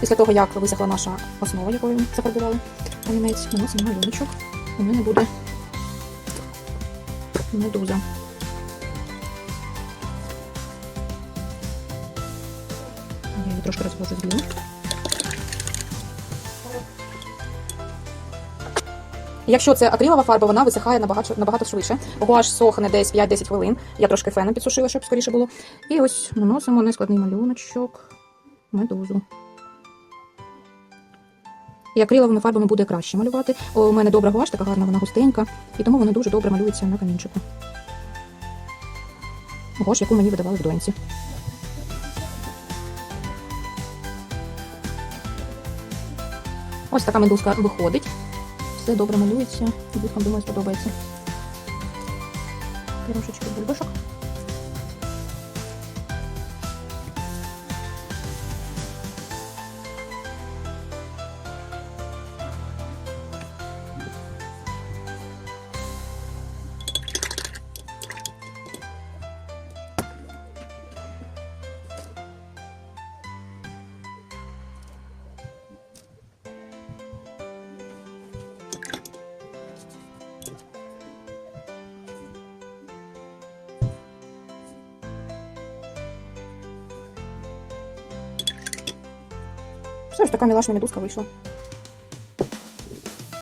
Після того, як висохла наша основа, якою ми зафарбували камінець, наносимо малюночок. У мене буде медуза. Я її трошки розвожу з глину. Якщо це акрилова фарба, вона висихає набагато, набагато швидше. Гуаш сохне десь 5-10 хвилин. Я трошки феном підсушила, щоб скоріше було. І ось наносимо нескладний малюночок, медузу. І акриловими фарбами буде краще малювати. У мене добра гуаш, така гарна, вона густенька, і тому вона дуже добре малюється на камінчику. Гуаш, яку мені видавали в доньці. Ось така медузка виходить. Все добре малюється. Діткам, думаю, сподобається. Трошечки бульбашок. Все ж такая милашная медузка вийшла.